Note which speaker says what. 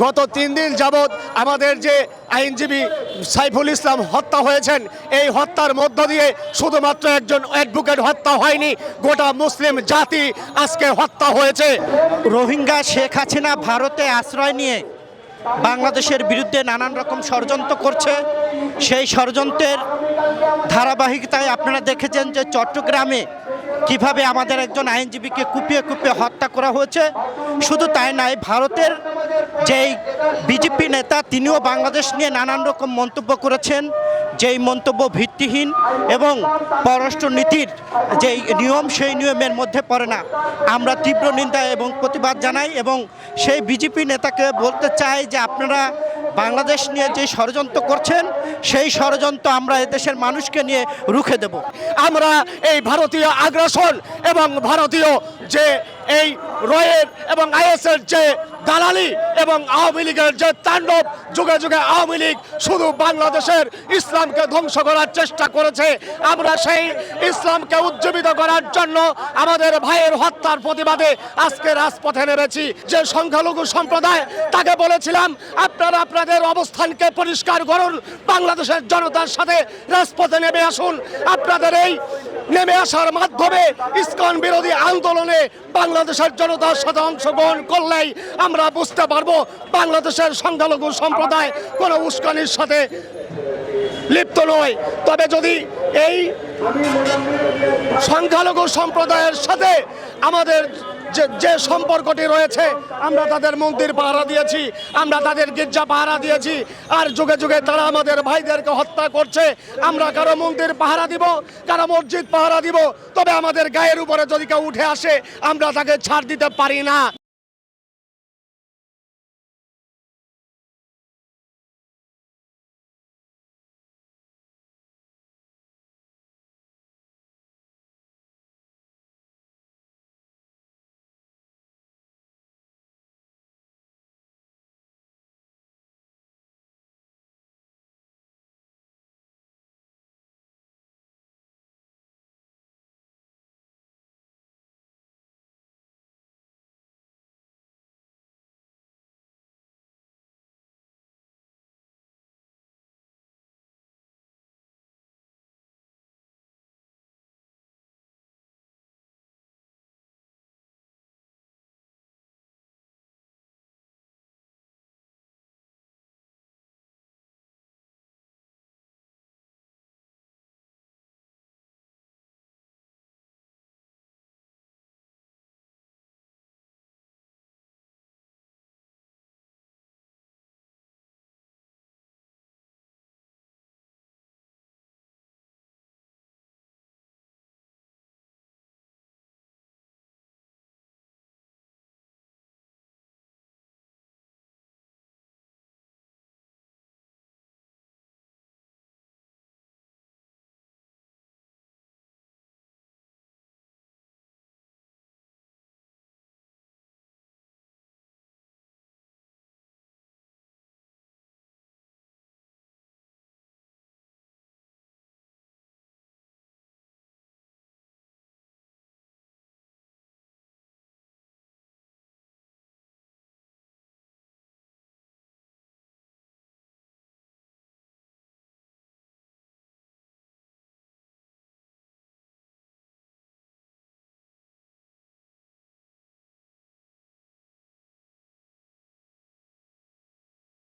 Speaker 1: গত তিন দিন যাবৎ আমাদের যে আইনজীবী সাইফুল ইসলাম হত্যা হয়েছেন, এই হত্যার মধ্য দিয়ে শুধুমাত্র একজন অ্যাডভোকেট হত্যা হয়নি, গোটা মুসলিম জাতি আজকে হত্যা হয়েছে।
Speaker 2: রোহিঙ্গা শেখ হাসিনা ভারতে আশ্রয় নিয়ে বাংলাদেশের বিরুদ্ধে নানান রকম ষড়যন্ত্র করছে। সেই ষড়যন্ত্রের ধারাবাহিকতায় আপনারা দেখেছেন যে চট্টগ্রামে কীভাবে আমাদের একজন আইনজীবীকে কুপিয়ে কুপিয়ে হত্যা করা হয়েছে। শুধু তাই নয়, ভারতের যেই বিজেপি নেতা তিনিও বাংলাদেশ নিয়ে নানান রকম মন্তব্য করেছেন, যেই মন্তব্য ভিত্তিহীন এবং পররাষ্ট্র নীতির যেই নিয়ম, সেই নিয়মের মধ্যে পড়ে না। আমরা তীব্র নিন্দা এবং প্রতিবাদ জানাই এবং সেই বিজেপি নেতাকে বলতে চাই যে আপনারা বাংলাদেশ নিয়ে যে ষড়যন্ত্র করছেন, সেই ষড়যন্ত্র আমরা এদেশের মানুষকে নিয়ে রুখে দেব।
Speaker 1: আমরা এই ভারতীয় আগ্রাসন এবং ভারতীয় যে এই রয়ের এবং আইএসের যে দালালি এবং আওয়ামী লীগের যে তাণ্ডব, যুগে যুগে আওয়ামী লীগ শুধু বাংলাদেশের ইসলামকে ধ্বংস করার চেষ্টা করেছে। আমরা সেই ইসলামকে উজ্জীবিত করার জন্য আমাদের ভাইয়ের হত্যার প্রতিবাদে আজকে রাজপথে নেমেছি। যে সংখ্যালঘু সম্প্রদায়, তাকে বলেছিলাম, আপনারা আপনাদের অবস্থানকে পরিষ্কার করুন। বাংলাদেশের জনতার সাথে রাজপথে নেমে আসুন। আপনাদের এই নেমে আসার মাধ্যমে ইস্কন বিরোধী আন্দোলনে বাংলাদেশের জনতার সাথে অংশগ্রহণ করলেই আমরা বুঝতে পারব বাংলাদেশের সংখ্যালঘু সম্প্রদায় কোনো উস্কানির সাথে লিপ্ত নয়। তবে যদি এই সংখ্যালঘু সম্প্রদায়ের সাথে আমাদের যে সম্পর্কটি রয়েছে, আমরা তাদের মন্দির পাহারা দিয়েছি, আমরা তাদের গির্জা পাহারা দিয়েছি, আর যুগে যুগে তারা আমাদের ভাইদেরকে হত্যা করছে। আমরা কারও মন্দির পাহারা দিব, কারও মসজিদ পাহারা দিব, তবে আমাদের গায়ের উপরে যদি কেউ উঠে আসে, আমরা তাকে ছাড় দিতে পারি না।